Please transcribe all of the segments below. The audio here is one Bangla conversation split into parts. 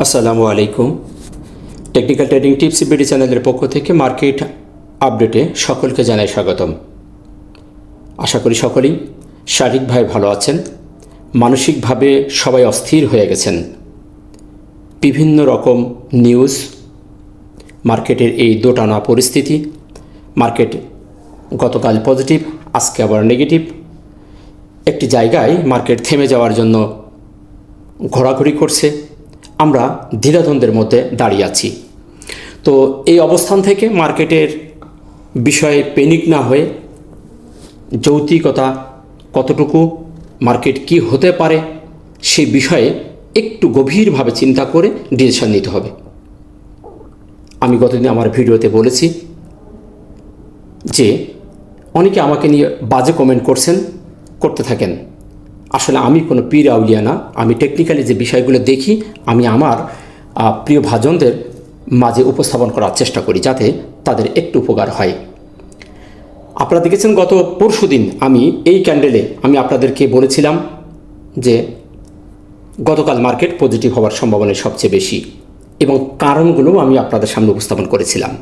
আসসালামু আলাইকুম। টেকনিক্যাল ট্রেডিং টিপস বিডি চ্যানেলের পক্ষ থেকে মার্কেট আপডেটে সকলকে জানাই স্বাগতম। আশা করি সকলেই শারীরিকভাবে ভালো আছেন, মানসিকভাবে সবাই অস্থির হয়ে গেছেন। বিভিন্ন রকম নিউজ, মার্কেটের এই দোটানা পরিস্থিতি, মার্কেট গতকাল পজিটিভ, আজকে আবার নেগেটিভ। একটি জায়গায় মার্কেট থেমে যাওয়ার জন্য ঘোরাঘুরি করছে আমরা দ্বিধাদ্বন্দ্বের মধ্যে দাঁড়িয়ে আছি। তো এই অবস্থান থেকে মার্কেটের বিষয়ে পেনিক না হয়ে যৌতিকতা কতটুকু মার্কেট কি হতে পারে সেই বিষয়ে একটু গভীরভাবে চিন্তা করে ডিসিশন নিতে হবে। আমি গতদিন আমার ভিডিওতে বলেছি যে অনেকে আমাকে নিয়ে বাজে কমেন্ট করছেন, করতে থাকেন। আসলে আমি কোনো পীর আউলিয়া না। আমি টেকনিক্যালি যে বিষয়গুলো দেখি, আমি আমার প্রিয় ভাজনদের মাঝে উপস্থাপন করার চেষ্টা করি যাতে তাদের একটু উপকার হয়। আপনারা দেখেছেন গত পরশু দিন আমি এই ক্যান্ডেলে আমি আপনাদেরকে বলেছিলাম যে গতকাল মার্কেট পজিটিভ হওয়ার সম্ভাবনা সবচেয়ে বেশি এবং কারণগুলোও আমি আপনাদের সামনে উপস্থাপন করেছিলাম।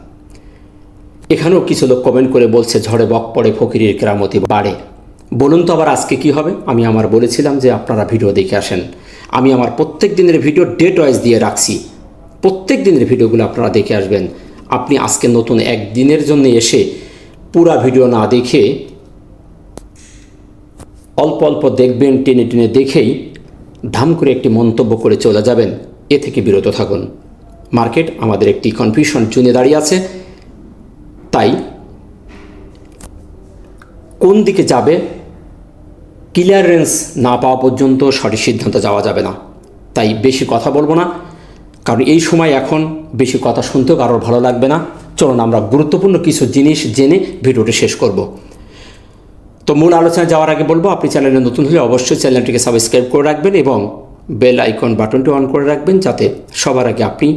এখানেও কিছু লোক কমেন্ট করে বলছে, ঝড়ে বক পড়ে, ফকিরের কেরামতি বাড়ে। বলুন তো আবার আজকে কি হবে? আমি আমার বলেছিলাম যে আপনারা ভিডিও দেখে আসেন। আমি আমার প্রত্যেক দিনের ভিডিও ডেট ওয়াইজ দিয়ে রাখছি। প্রত্যেক দিনের ভিডিওগুলো আপনারা দেখে আসবেন। আপনি আজকে নতুন একদিনের জন্য এসে পুরা ভিডিও না দেখে অল্প অল্প দেখবেন, টেনে টেনে দেখেই ধাম করে একটি মন্তব্য করে চলে যাবেন। এ থেকে বিরত থাকুন। মার্কেট আমাদের একটি কনফিউশন চুনে দাঁড়িয়ে আছে। তাই কোন দিকে যাবে ক্লিয়ারেন্স না পাওয়া পর্যন্ত সঠিক সিদ্ধান্ত যাওয়া যাবে না। তাই বেশি কথা বলব না, কারণ এই সময় এখন বেশি কথা শুনতেও কারোর ভালো লাগবে না। চলুন আমরা গুরুত্বপূর্ণ কিছু জিনিস জেনে ভিডিওটি শেষ করব। তো মূল আলোচনায় যাওয়ার আগে বলব, আপনি চ্যানেলে নতুন হলে অবশ্যই চ্যানেলটিকে সাবস্ক্রাইব করে রাখবেন এবং বেল আইকন বাটনটি অন করে রাখবেন যাতে সবার আগে আপনি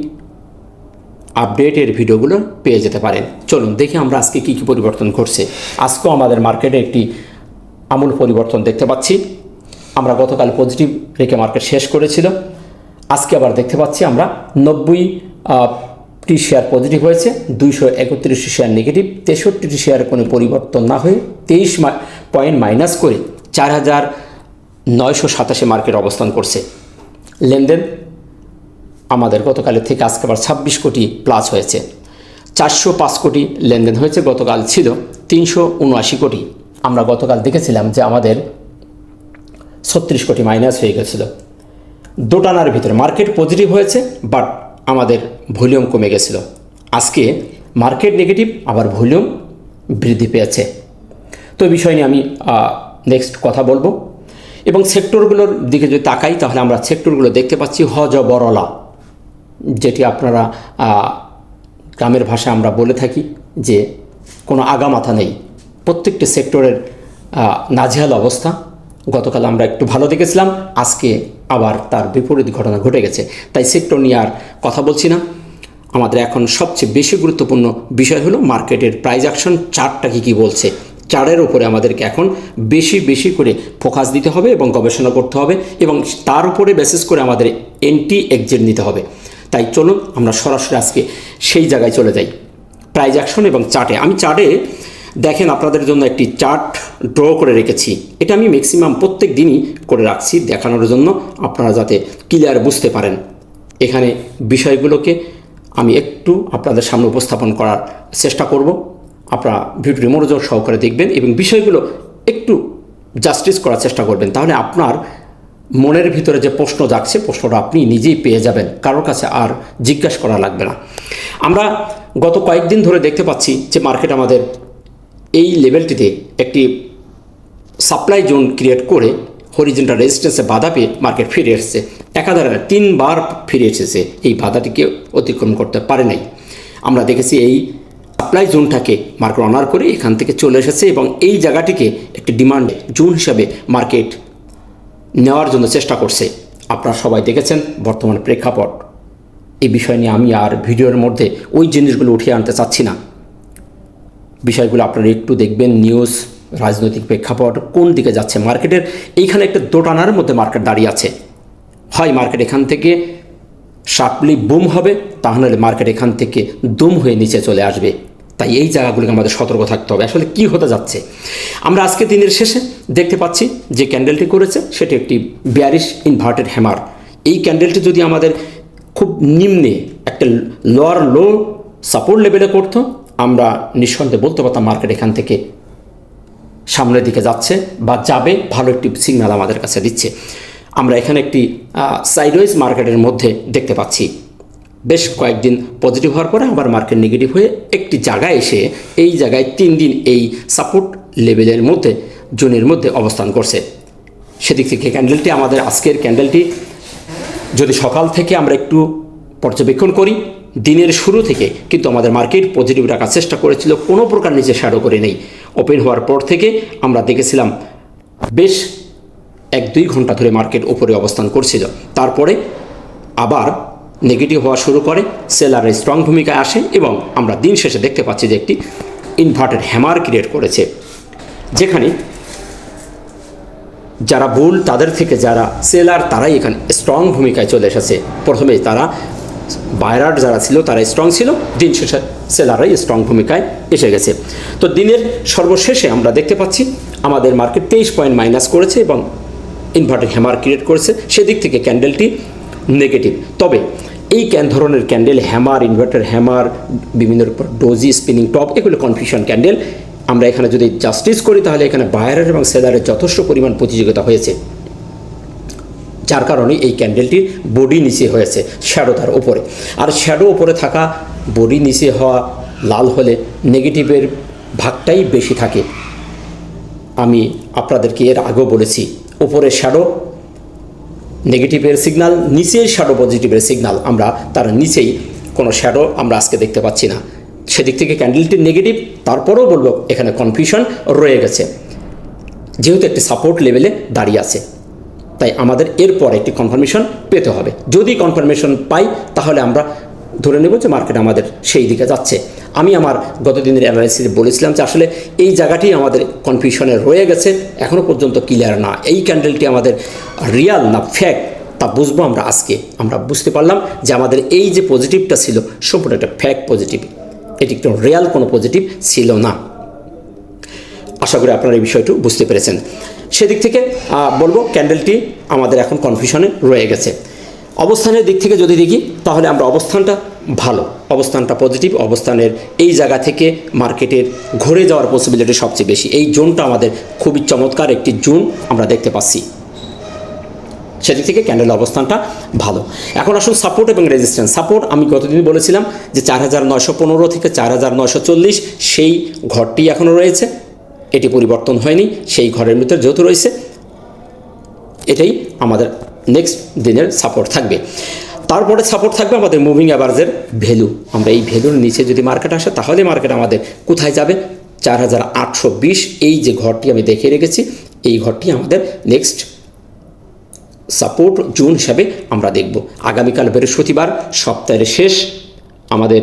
আপডেটের ভিডিওগুলো পেয়ে যেতে পারেন। চলুন দেখি আমরা আজকে কী কী পরিবর্তন ঘটছে। আজকেও আমাদের মার্কেটে একটি আমূল পরিবর্তন দেখতে পাচ্ছি। আমরা গতকাল পজিটিভ রেখে মার্কেট শেষ করেছিল আজকে আবার দেখতে পাচ্ছি আমরা নব্বই টি শেয়ার পজিটিভ হয়েছে, দুইশো একত্রিশটি শেয়ার নেগেটিভ তেষট্টিটি শেয়ারে কোনো পরিবর্তন না হয়ে তেইশ পয়েন্ট মাইনাস করে চার হাজার নয়শো সাতাশে মার্কেট অবস্থান করছে। লেনদেন আমাদের গতকালের থেকে আজকে আবার ছাব্বিশ কোটি প্লাস হয়েছে। চারশো পাঁচ কোটি লেনদেন হয়েছে, গতকাল ছিল তিনশো উনআশি কোটি। আমরা গতকাল দেখেছিলাম যে আমাদের ছত্রিশ কোটি মাইনাস হয়ে গেছিল। দোটানার ভিতরে মার্কেট পজিটিভ হয়েছে বাট আমাদের ভলিউম কমে গেছিল। আজকে মার্কেট নেগেটিভ আবার ভলিউম বৃদ্ধি পেয়েছে। তো বিষয় নিয়ে আমি নেক্সট কথা বলব। এবং সেক্টরগুলোর দিকে যদি তাকাই, তাহলে আমরা সেক্টরগুলো দেখতে পাচ্ছি হজ বরলা যেটি আপনারা গ্রামের ভাষায় আমরা বলে থাকি যে কোনো আগামাথা নেই। প্রত্যেকটি সেক্টরের নাজেহাল অবস্থা। গতকাল আমরা একটু ভালো দেখেছিলাম, আজকে আবার তার বিপরীত ঘটনা ঘটে গেছে। তাই সেক্টর নিয়ে আর কথা বলছি না। আমাদের এখন সবচেয়ে বেশি গুরুত্বপূর্ণ বিষয় হলো মার্কেটের প্রাইজ অ্যাকশন চার্টটা কী কী বলছে। চার্টের উপরে আমাদেরকে এখন বেশি বেশি করে ফোকাস দিতে হবে এবং গবেষণা করতে হবে এবং তার উপরে বেসিস করে আমাদের এন্টি এক্সিট নিতে হবে। তাই চলুন আমরা সরাসরি আজকে সেই জায়গায় চলে যাই। প্রাইজ অ্যাকশন এবং চার্টে। আমি চার্টে দেখেন আপনাদের জন্য একটি চার্ট ড্র করে রেখেছি। এটা আমি ম্যাক্সিমাম প্রত্যেক দিনই করে রাখছি দেখানোর জন্য। আপনারা যাতে ক্লিয়ার বুঝতে পারেন। এখানে বিষয়গুলোকে আমি একটু আপনাদের সামনে উপস্থাপন করার চেষ্টা করব। আপনারা ভিডিওটি মনোযোগ সহকারে দেখবেন এবং বিষয়গুলো একটু জাস্টিস করার চেষ্টা করবেন। তাহলে আপনার মনের ভিতরে যে প্রশ্ন জাগছে, প্রশ্নটা আপনি নিজেই পেয়ে যাবেন। কারোর কাছে আর জিজ্ঞাসা করা লাগবে না। আমরা গত কয়েকদিন ধরে দেখতে পাচ্ছি যে মার্কেট আমাদের এই লেভেলটিতে একটি সাপ্লাই জোন ক্রিয়েট করে হরিজেন্টাল রেজিস্ট্যান্সে বাধা পেয়ে মার্কেট ফিরে এসেছে। একাধারে তিনবার ফিরে এসেছে। এই বাধাটিকে অতিক্রম করতে পারে নাই। আমরা দেখেছি এই সাপ্লাই জোনটাকে মার্কেট অনার করে এখান থেকে চলে এসেছে এবং এই জায়গাটিকে একটি ডিমান্ড জোন হিসাবে মার্কেট নেওয়ার জন্য চেষ্টা করছে। আপনারা সবাই দেখেছেন বর্তমান প্রেক্ষাপট। এই বিষয় নিয়ে আমি আর ভিডিওর মধ্যে ওই জিনিসগুলো উঠিয়ে আনতে চাচ্ছি না। বিষয়গুলো আপনারা একটু দেখবেন নিউজ রাজনৈতিক প্রেক্ষাপট, কোন দিকে যাচ্ছে মার্কেটের এইখানে একটা দোটানার মধ্যে মার্কেট দাঁড়িয়ে আছে। হয় মার্কেট এখান থেকে শার্পলি বুম হবে, তাহলে মার্কেট এখান থেকে দুম হয়ে নিচে চলে আসবে। তাই এই জায়গাগুলোকে আমাদের সতর্ক থাকতে হবে। আসলে কি হতে যাচ্ছে? আমরা আজকে দিনের শেষে দেখতে পাচ্ছি যে ক্যান্ডেলটি করেছে, সেটি একটি বিয়ারিশ ইনভার্টেড হ্যামার এই ক্যান্ডেলটি যদি আমাদের খুব নিম্নে একটা লোয়ার লো সাপোর্ট লেভেলে করতো আমরা নিঃসন্দেহে বলতে পারতাম মার্কেট এখান থেকে সামনের দিকে যাচ্ছে বা যাবে ভালো একটি সিগন্যাল আমাদের কাছে দিচ্ছে। আমরা এখানে একটি সাইডওয়েজ মার্কেটের মধ্যে দেখতে পাচ্ছি। বেশ কয়েকদিন পজিটিভ হওয়ার পরে আবার মার্কেট নেগেটিভ হয়ে একটি জায়গায় এসে এই জায়গায় তিন দিন এই সাপোর্ট লেভেলের মধ্যে জোনের মধ্যে অবস্থান করছে। সেদিক থেকে ক্যান্ডেলটি আমাদের আজকের ক্যান্ডেলটি যদি সকাল থেকে আমরা একটু পর্যবেক্ষণ করি দিনের শুরু থেকে কিন্তু আমাদের মার্কেট পজিটিভ রাখার চেষ্টা করেছিল, কোনো প্রকার নিচে শ্যাডো করে নেই। ওপেন হওয়ার পর থেকে আমরা দেখেছিলাম বেশ এক দুই ঘণ্টা ধরে মার্কেট ওপরে অবস্থান করছিল। তারপরে আবার নেগেটিভ হওয়া শুরু করে সেলারের স্ট্রং ভূমিকায় আসে এবং আমরা দিন শেষে দেখতে পাচ্ছি যে একটি ইনভার্টেড হ্যামার ক্রিয়েট করেছে, যেখানে যারা বুল তাদের থেকে যারা সেলার তারাই এখানে স্ট্রং ভূমিকায় চলে এসেছে। প্রথমে তারা বায়রার যারা ছিল, তারা স্ট্রং ছিল। দিন শেষে সেলাররাই স্ট্রং ভূমিকায় এসে গেছে। তো দিনের সর্বশেষে আমরা দেখতে পাচ্ছি, আমাদের মার্কেট তেইশ পয়েন্ট মাইনাস করেছে এবং ইনভার্টার হ্যামার ক্রিয়েট করেছে। সেদিক থেকে ক্যান্ডেলটি নেগেটিভ তবে এই ক্যান ধরনের ক্যান্ডেল হ্যামার ইনভার্টার হ্যামার বিভিন্ন ডোজি স্পিনিং টপ এগুলো কনফিউশন ক্যান্ডেল আমরা এখানে যদি জাস্টিস করি, তাহলে এখানে বায়ারের এবং সেলারের যথেষ্ট পরিমাণ প্রতিযোগিতা হয়েছে। যার কারণে এই ক্যান্ডেলটির বডি নিচে হয়েছে শ্যাডো তার ওপরে আর শ্যাডো ওপরে থাকা বডি নিচে হওয়া লাল হলে নেগেটিভের ভাগটাই বেশি থাকে। আমি আপনাদেরকে এর আগেও বলেছি ওপরে শ্যাডো নেগেটিভের সিগনাল নিচের শ্যাডো পজিটিভের সিগনাল আমরা তার নিচেই কোনো শ্যাডো আমরা আজকে দেখতে পাচ্ছি না। সেদিক থেকে ক্যান্ডেলটি নেগেটিভ তারপরেও বলব এখানে কনফিউশন রয়ে গেছে। যেহেতু একটি সাপোর্ট লেভেলে দাঁড়িয়ে আছে। তাই আমাদের এরপর একটি কনফার্মেশন পেতে হবে। যদি কনফার্মেশন পাই, তাহলে আমরা ধরে নেব যে মার্কেট আমাদের সেই দিকে যাচ্ছে। আমি আমার গতদিনের অ্যানালাইসিসে বলেছিলাম যে আসলে এই জায়গাটি আমাদের কনফিউশনে রয়ে গেছে এখনও পর্যন্ত ক্লিয়ার না। এই ক্যান্ডেলটি আমাদের রিয়াল না ফ্যাক্ট তা বুঝব আমরা আজকে। আমরা বুঝতে পারলাম যে আমাদের এই যে পজিটিভটা ছিল, সম্পূর্ণ একটা ফ্যাক্ট পজিটিভ এটি একটু রিয়াল কোনো পজিটিভ ছিল না। আশা করি আপনারা এই বিষয়টি বুঝতে পেরেছেন। সেদিক থেকে বলব ক্যান্ডেলটি আমাদের এখন কনফিউশনে রয়ে গেছে। অবস্থানের দিক থেকে যদি দেখি, তাহলে আমরা অবস্থানটা ভালো। অবস্থানটা পজিটিভ অবস্থানের এই জায়গা থেকে মার্কেটের ঘুরে যাওয়ার পসিবিলিটি সবচেয়ে বেশি। এই জোনটা আমাদের খুবই চমৎকার একটি জোন আমরা দেখতে পাচ্ছি। সেদিক থেকে ক্যান্ডেল অবস্থানটা ভালো। এখন আসুন সাপোর্ট এবং রেজিস্ট্যান্স সাপোর্ট আমি গতদিন বলেছিলাম যে চার হাজার পনেরো থেকে চার হাজার চল্লিশ, সেই ঘরটি এখনও রয়েছে। এটি পরিবর্তন হয়নি, সেই ঘরের ভিতরে যেহেতু রয়েছে, এটাই আমাদের নেক্সট দিনের সাপোর্ট থাকবে। তারপরে সাপোর্ট থাকবে আমাদের মুভিং অ্যাভারেজের ভ্যালু আমরা এই ভ্যালুর নিচে যদি মার্কেট আসে, তাহলে মার্কেট আমাদের কোথায় যাবে? চার হাজার আটশো বিশ, এই যে ঘরটি আমি দেখে রেখেছি, এই ঘরটি আমাদের নেক্সট সাপোর্ট জুন হিসাবে আমরা দেখব। আগামীকাল বৃহস্পতিবার, সপ্তাহের শেষ, আমাদের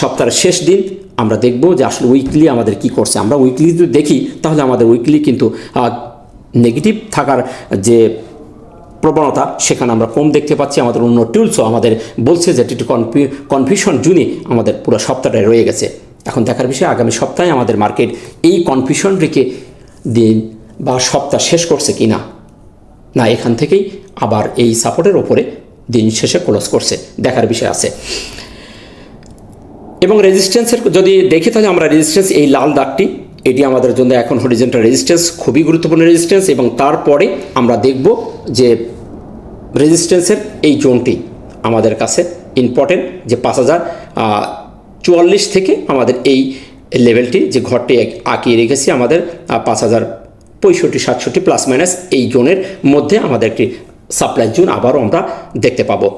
সপ্তাহের শেষ দিন আমরা দেখব যে আসলে উইকলি আমাদের কি করছে। আমরা উইকলি যদি দেখি, তাহলে আমাদের উইকলি কিন্তু নেগেটিভ থাকার যে প্রবণতা, সেখানে আমরা কম দেখতে পাচ্ছি। আমাদের অন্য টুলসও আমাদের বলছে যে একটু কনফিউশন জুনে আমাদের পুরো সপ্তাহটায় রয়ে গেছে। এখন দেখার বিষয়, আগামী সপ্তাহে আমাদের মার্কেট এই কনফিউশন রেখে দিন বা সপ্তাহ শেষ করছে কি না না এখান থেকেই আবার এই সাপোর্টের ওপরে দিন শেষে ক্লোজ করছে। দেখার বিষয় আছে। এবং রেজিস্ট্যান্সের যদি দেখি তাহলে আমরা রেজিস্ট্যান্স এই লাল দাগটি, এটি আমাদের জন্য এখন হরিজেন্টাল রেজিস্ট্যান্স খুবই গুরুত্বপূর্ণ রেজিস্ট্যান্স এবং তারপরে আমরা দেখব যে রেজিস্ট্যান্সের এই জোনটি আমাদের কাছে ইম্পর্টেন্ট যে পাঁচ হাজার চুয়াল্লিশ থেকে আমাদের এই লেভেলটি যে ঘরটি আঁকিয়ে রেখেছি আমাদের পাঁচ হাজার পঁয়ষট্টি, সাতষট্টি প্লাস মাইনাস এই জোনের মধ্যে আমাদের একটি সাপ্লাই জোন আবারও আমরা দেখতে পাবো।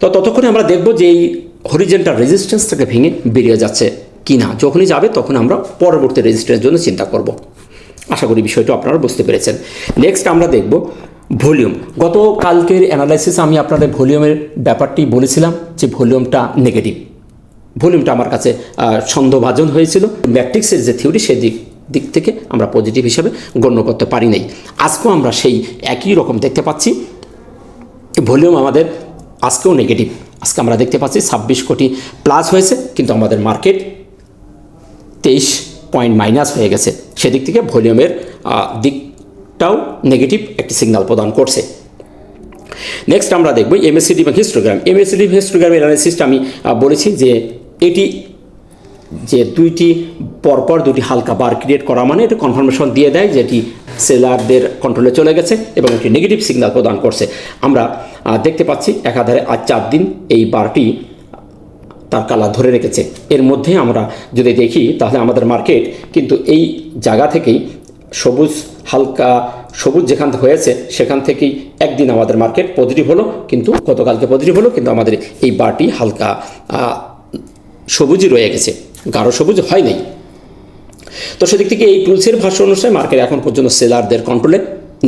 তো ততক্ষণে আমরা দেখব যে এই হরিজেন্টাল রেজিস্ট্যান্স থেকে ভেঙে বেরিয়ে যাচ্ছে। কি না, যখনই যাবে তখন আমরা পরবর্তী রেজিস্ট্যান্সের জন্য চিন্তা করব। আশা করি বিষয়টা আপনারা বুঝতে পেরেছেন। নেক্সট আমরা দেখব ভলিউম। গত কালকের অ্যানালাইসিস আমি আপনাদের ভলিউমের ব্যাপারটি বলেছিলাম যে ভলিউমটা নেগেটিভ ভলিউমটা আমার কাছে সন্দেহভাজন হয়েছিল। ম্যাট্রিক্সের যে থিওরি সেই দিক দিক থেকে আমরা পজিটিভ হিসেবে গণ্য করতে পারি নাই। আজকেও আমরা সেই একই রকম দেখতে পাচ্ছি। ভলিউম আমাদের আজকেও নেগেটিভ আজকে আমরা দেখতে পাচ্ছি ছাব্বিশ কোটি প্লাস হয়েছে, কিন্তু আমাদের মার্কেট তেইশ পয়েন্ট মাইনাস হয়ে গেছে। সেদিক থেকে ভলিউমের দিকটাও নেগেটিভ একটি সিগনাল প্রদান করছে। নেক্সট আমরা দেখব এমএসসিডি বা হিস্টোগ্রাম এমএসসিডি হিস্টোগ্রামের অ্যানালিসিসটা আমি বলেছি যে এটি যে দুইটি, পরপর দুটি হালকা বার ক্রিয়েট করা মানে এটা কনফার্মেশন দিয়ে দেয় যেটি সেলারদের কন্ট্রোলে চলে গেছে এবং একটি নেগেটিভ সিগন্যাল প্রদান করছে। আমরা দেখতে পাচ্ছি একাধারে আজ চার দিন এই বারটি তার কালার ধরে রেখেছে। এর মধ্যে আমরা যদি দেখি, তাহলে আমাদের মার্কেট কিন্তু এই জায়গা থেকেই সবুজ, হালকা, সবুজ যেখান হয়েছে, সেখান থেকেই একদিন আমাদের মার্কেট পজিটিভ হলো, কিন্তু গতকালকে পজিটিভ হলো, কিন্তু আমাদের এই বারটি হালকা সবুজই রয়ে গেছে। গাঢ় সবুজ হয় নাই। তো সেদিক থেকে এই টুলসের ভাষ্য অনুসারে মার্কেট এখন পর্যন্ত সেলারদের কন্ট্রোলে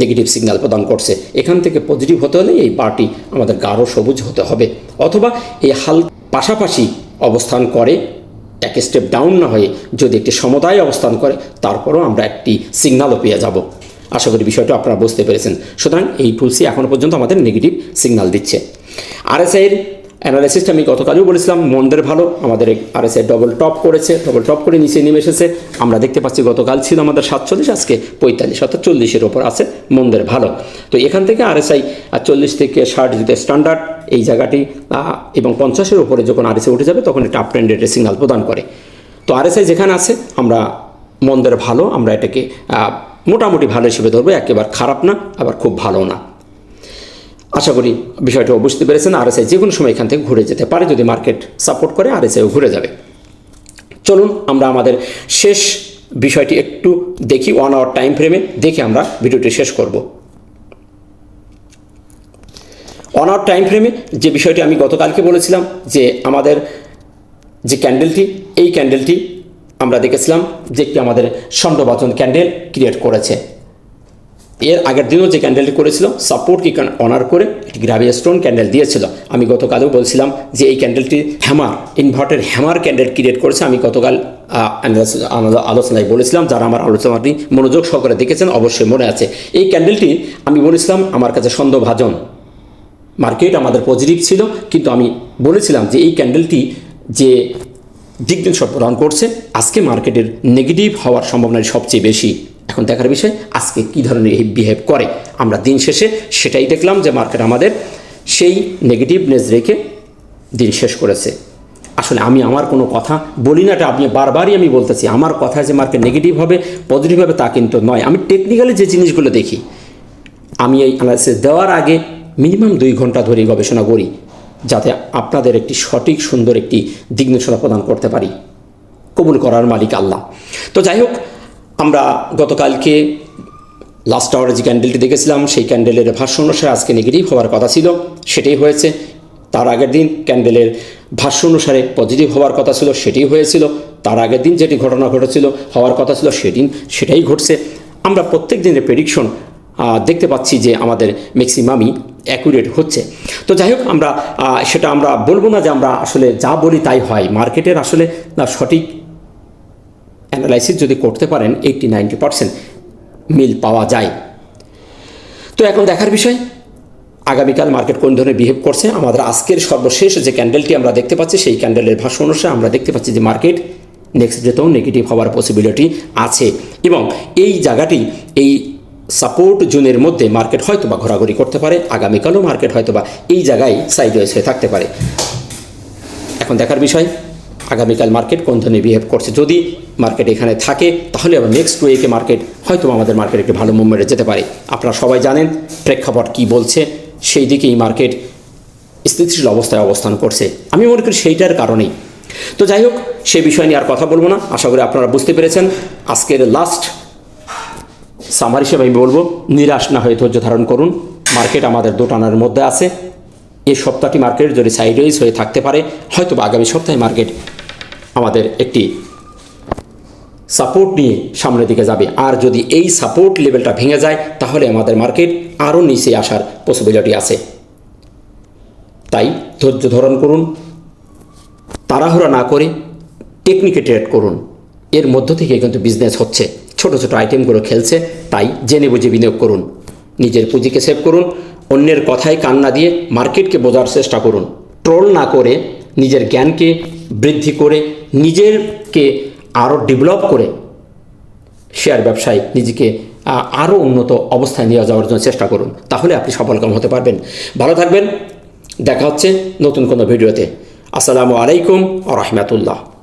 নেগেটিভ সিগন্যাল প্রদান করছে। এখান থেকে পজিটিভ হতে হলে এই বারটি আমাদের গাঢ় সবুজ হতে হবে। অথবা এই হাল পাশাপাশি অবস্থান করে, এক স্টেপ ডাউন না হয়ে যদি একটি সমুদায় অবস্থান করে, তারপরও আমরা একটি সিগন্যালও পেয়ে যাব। আশা করি বিষয়টা আপনারা বুঝতে পেরেছেন। সুতরাং এই টুলসি এখনও পর্যন্ত আমাদের নেগেটিভ সিগন্যাল দিচ্ছে। আরএসআইয়ের অ্যানালাইসিসটা আমি গতকালও বলেছিলাম, মন্দের ভালো, আমাদের আরএসআই ডবল টপ করেছে ডবল টপ করে নিচে নেমে এসেছে। আমরা দেখতে পাচ্ছি গতকাল ছিল আমাদের সাতচল্লিশ, আজকে পঁয়তাল্লিশ, অর্থাৎ চল্লিশের ওপর আছে মন্দের ভালো। তো এখান থেকে আরএসআই চল্লিশ থেকে ষাট যদি স্ট্যান্ডার্ড এই জায়গাটি এবং পঞ্চাশের ওপরে যখন আরএসআই উঠে যাবে, তখন একটা আপ ট্রেন্ড রেটের সিগনাল প্রদান করে। তো আরএসআই যেখানে আছে, আমরা মন্দের ভালো, আমরা এটাকে মোটামুটি ভালো হিসেবে ধরবো, একেবারে খারাপ না, আবার খুব ভালো না। আশা করি বিষয়টা বুঝতে পেরেছেন। আরএসআই যে কোনো সময় এখান থেকে ঘুরে যেতে পারে। যদি মার্কেট সাপোর্ট করে আর আরএসআইও ঘুরে যাবে। চলুন আমরা আমাদের শেষ বিষয়টি একটু দেখি ওয়ান আওয়ার টাইম ফ্রেমে দেখে আমরা ভিডিওটি শেষ করব। ওয়ান আওয়ার টাইম ফ্রেমে যে বিষয়টি আমি গতকালকে বলেছিলাম, যে আমাদের যে ক্যান্ডেলটি এই ক্যান্ডেলটি আমরা দেখেছিলাম যে একটি আমাদের ষণ্ডবাচন ক্যান্ডেল ক্রিয়েট করেছে। এর আগের দিনও যে ক্যান্ডেলটি করেছিল সাপোর্ট কি অনার করে একটি গ্রাভি স্টোন ক্যান্ডেল দিয়েছিল। আমি গতকালও বলছিলাম যে এই ক্যান্ডেলটি হ্যামার ইনভার্টের হ্যামার ক্যান্ডেল ক্রিয়েট করেছে। আমি গতকাল আলোচনায় বলেছিলাম, যারা আমার আলোচনাটি মনোযোগ সহকারে দেখেছেন অবশ্যই মনে আছে। এই ক্যান্ডেলটি আমি বলেছিলাম, আমার কাছে সন্দেহভাজন মার্কেট আমাদের পজিটিভ ছিল, কিন্তু আমি বলেছিলাম যে এই ক্যান্ডেলটি যে দিকনির্দেশক প্রদান করছে, আজকে মার্কেটের নেগেটিভ হওয়ার সম্ভাবনা সবচেয়ে বেশি। এখন দেখার বিষয়, আজকে কী ধরনের বিহেভ করে? আমরা দিন শেষে সেটাই দেখলাম যে মার্কেট আমাদের সেই নেগেটিভনেস রেখে দিন শেষ করেছে। আসলে আমি আমার কোনো কথা বলি না আপনি বারবারই আমি বলতেছি, আমার কথা যে মার্কেট নেগেটিভ হবে পজিটিভ হবে তা কিন্তু নয়। আমি টেকনিক্যালি যে জিনিসগুলো দেখি, আমি এই অ্যানালাইসিস দেওয়ার আগে মিনিমাম দুই ঘণ্টা ধরে গবেষণা করি, যাতে আপনাদের একটি সঠিক, সুন্দর একটি দিক নির্দেশনা প্রদান করতে পারি। কবুল করার মালিক আল্লাহ। তো যাই হোক আমরা গতকালকে লাস্ট আওয়ারে যে ক্যান্ডেলটি দেখেছিলাম, সেই ক্যান্ডেলের ভাষ্য অনুসারে আজকে নেগেটিভ হওয়ার কথা ছিল, সেটাই হয়েছে। তার আগের দিন ক্যান্ডেলের ভাষ্য অনুসারে পজিটিভ হওয়ার কথা ছিল, সেটাই হয়েছিল। তার আগের দিন যেটি ঘটনা ঘটেছিল, হওয়ার কথা ছিল, সেদিন সেটাই ঘটছে। আমরা প্রত্যেক দিনের প্রেডিকশন দেখতে পাচ্ছি যে আমাদের ম্যাক্সিমামই অ্যাকুরেট হচ্ছে। তো যাই হোক, আমরা সেটা আমরা বলব না যে আমরা আসলে যা বলি তাই হয়। মার্কেটের আসলে সঠিক অ্যানালাইসিস যদি করতে পারেন এইটটি নাইনটি পার্সেন্ট মিল পাওয়া যায়। তো এখন দেখার বিষয়, আগামীকাল মার্কেট কোন ধরনের বিহেভ করছে, আমাদের আজকের সর্বশেষ যে ক্যান্ডেলটি আমরা দেখতে পাচ্ছি, সেই ক্যান্ডেলের ভাষ্য অনুসারে আমরা দেখতে পাচ্ছি যে মার্কেট নেক্সট ডেতেও নেগেটিভ হওয়ার পসিবিলিটি আছে এবং এই জায়গাটি, এই সাপোর্ট জোনের মধ্যে মার্কেট হয়তো বা ঘোরাঘুরি করতে পারে, আগামীকালও মার্কেট হয়তো বা এই জায়গায় সাইডওয়েজ হয়ে থাকতে পারে। এখন দেখার বিষয় আগামীকাল মার্কেট কোন ধরনের বিহেভ করছে? যদি মার্কেট এখানে থাকে, তাহলে আবার নেক্সট উইকে মার্কেট হয়তো আমাদের মার্কেট একটি ভালো মুভমেন্টে যেতে পারে। আপনারা সবাই জানেন প্রেক্ষাপট কী বলছে, সেই দিকেই মার্কেট স্থিতিশীল অবস্থায় অবস্থান করছে। আমি মনে করি সেইটার কারণেই। তো যাই হোক সেই বিষয় নিয়ে আর কথা বলব না। আশা করি আপনারা বুঝতে পেরেছেন। আজকের লাস্ট সামার হিসেবে আমি বলব, নিরাশ না হয়ে ধৈর্য ধারণ করুন। মার্কেট আমাদের দোটানার মধ্যে আছে। এই সপ্তাহটি মার্কেট যদি সাইডওয়েজ হয়ে থাকতে পারে হয়তো আগামী সপ্তাহে মার্কেট আমাদের একটি সাপোর্ট নিয়ে সামনের দিকে যাবে। আর যদি এই সাপোর্ট লেভেলটা ভেঙে যায়, তাহলে আমাদের মার্কেট আরও নিচে আসার পসিবিলিটি আছে। তাই ধৈর্য ধারণ করুন, তাড়াহুড়া না করে টেকনিকে ট্রেড করুন। এর মধ্য থেকে কিন্তু বিজনেস হচ্ছে। ছোট ছোট আইটেমগুলো খেলছে, তাই জেনে বুঝে বিনিয়োগ করুন। নিজের পুঁজিকে সেভ করুন, অন্যের কথায় কান না দিয়ে মার্কেটকে বোঝার চেষ্টা করুন। ট্রোল না করে নিজের জ্ঞানকে বৃদ্ধি করে নিজেরকে আরও ডেভেলপ করে শেয়ার ব্যবসায় নিজেকে আরও উন্নত অবস্থায় নিয়ে যাওয়ার জন্য চেষ্টা করুন। তাহলে আপনি সফলকাম হতে পারবেন। ভালো থাকবেন। দেখা হচ্ছে নতুন কোনো ভিডিওতে। আসসালামু আলাইকুম আ রহমতুল্লাহ।